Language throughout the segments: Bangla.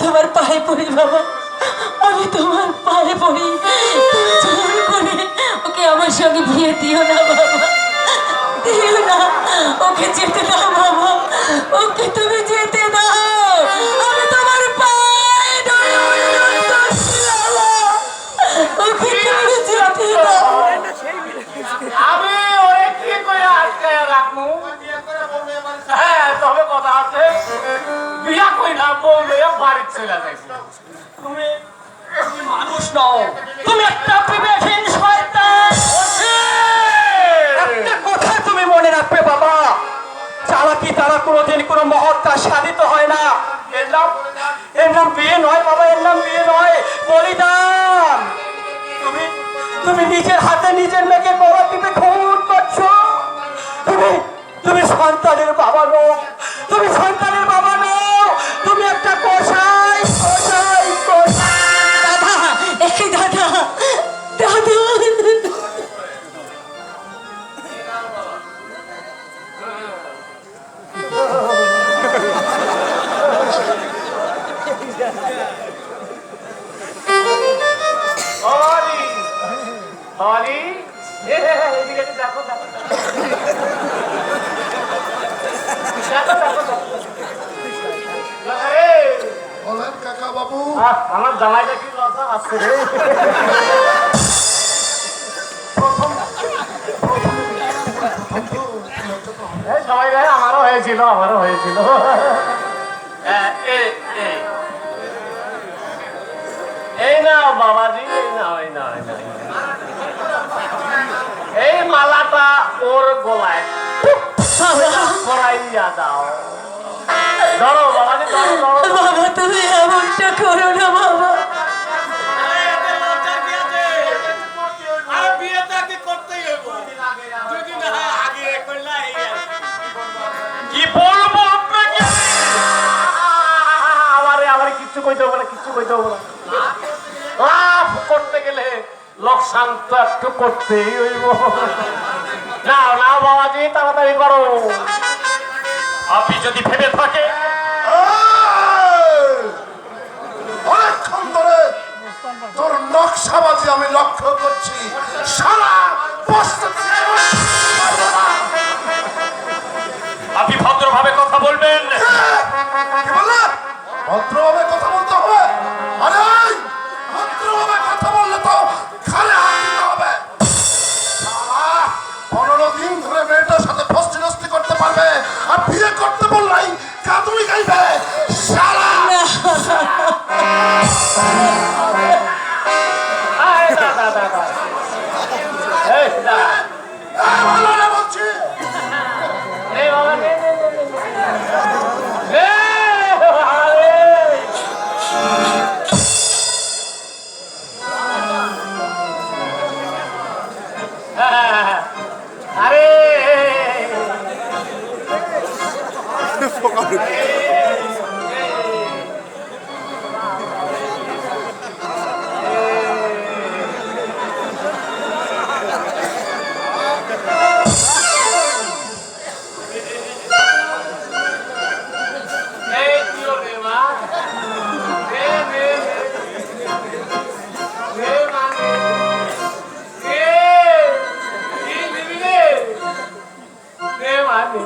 তোমার পায়ে পড়ি বাবা। আমি তোমার পায়ে পড়ি। করে ওকে আমার সঙ্গে বিয়ে দিও না বাবা। দিও না। ওকে যেতে দাও বাবা। ওকে তুমি বউ লইয়া তুমি তুমি তুমি তুমি নয় বাবা এর বলিদান তুমি তুমি নিজের হাতে নিজের মেয়েকে বড় পিপে খুন করছ তুমি তুমি সন্তানের বাবা নও। তুমি সন্তানের বাবা বলেন কাকা বাবু। আমার জামাইটা কি লজ্জা আছে আমারও হয়েছিল আমারও হয়েছিল। এই নাও বাবাজি এই নাও এই নাও এই নাও এই মালাটা ওর গলায় পরাইয়া দাও ধরো বাবাজি বাবা তুমি এমনটা করো না বাবা কি বলব আপনাকে আমারে আমারে কিচ্ছু কইতে হবে না কিচ্ছু কইতে হবে না লোকসান তো একটু করতেই হইব। না না বাবাজি, তাড়াতাড়ি করো। আপনি যদি ভেবে থাকে তোর নকশাবাজি আমি লক্ষ্য করছি। সারা প্রস্তুতি Ha ha ha!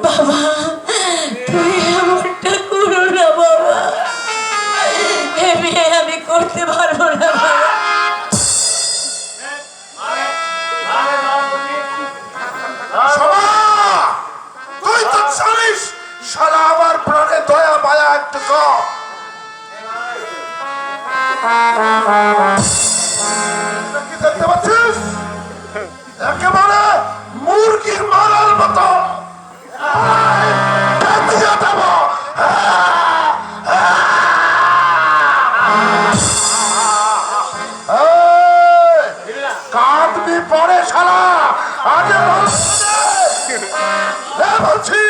বাবা, তুমি করো না বাবা। বিয়ে আমি করতে পারব না বাবা। সারা আমার প্রাণে দয়া মায়া একটু কম। হ্যাঁ বলছি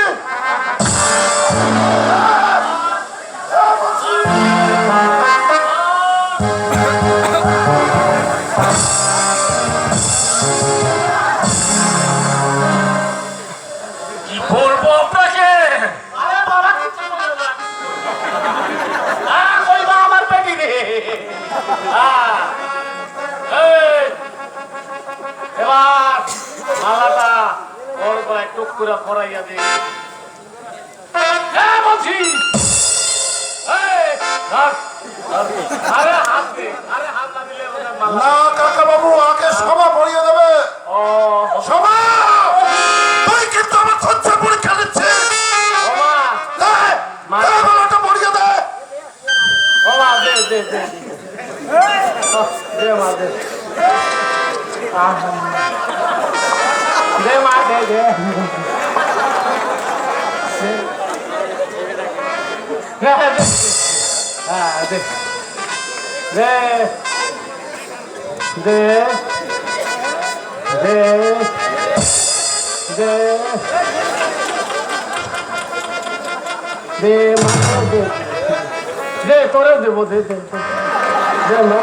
কি বলব আপনার টুক করে পরাইয়া দে হ্যাঁ বলছি। আরে হাত দে আরে হাত না দিলে না কাকা বাবু আগে সভা পড়িয়ে দেবে। সভা হ্যাঁ দে দে দে দে দে দে মা দে দে করে দেবো দে দে দে। মা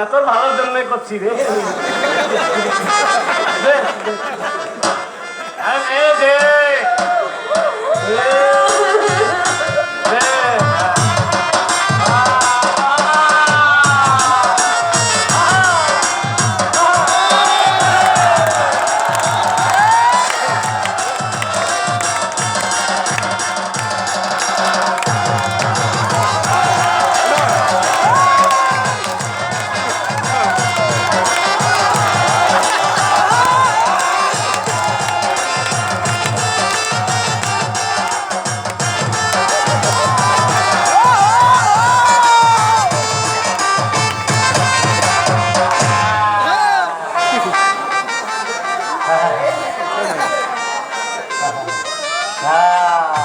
না তোর ভালোর জন্যই করছি রে 자.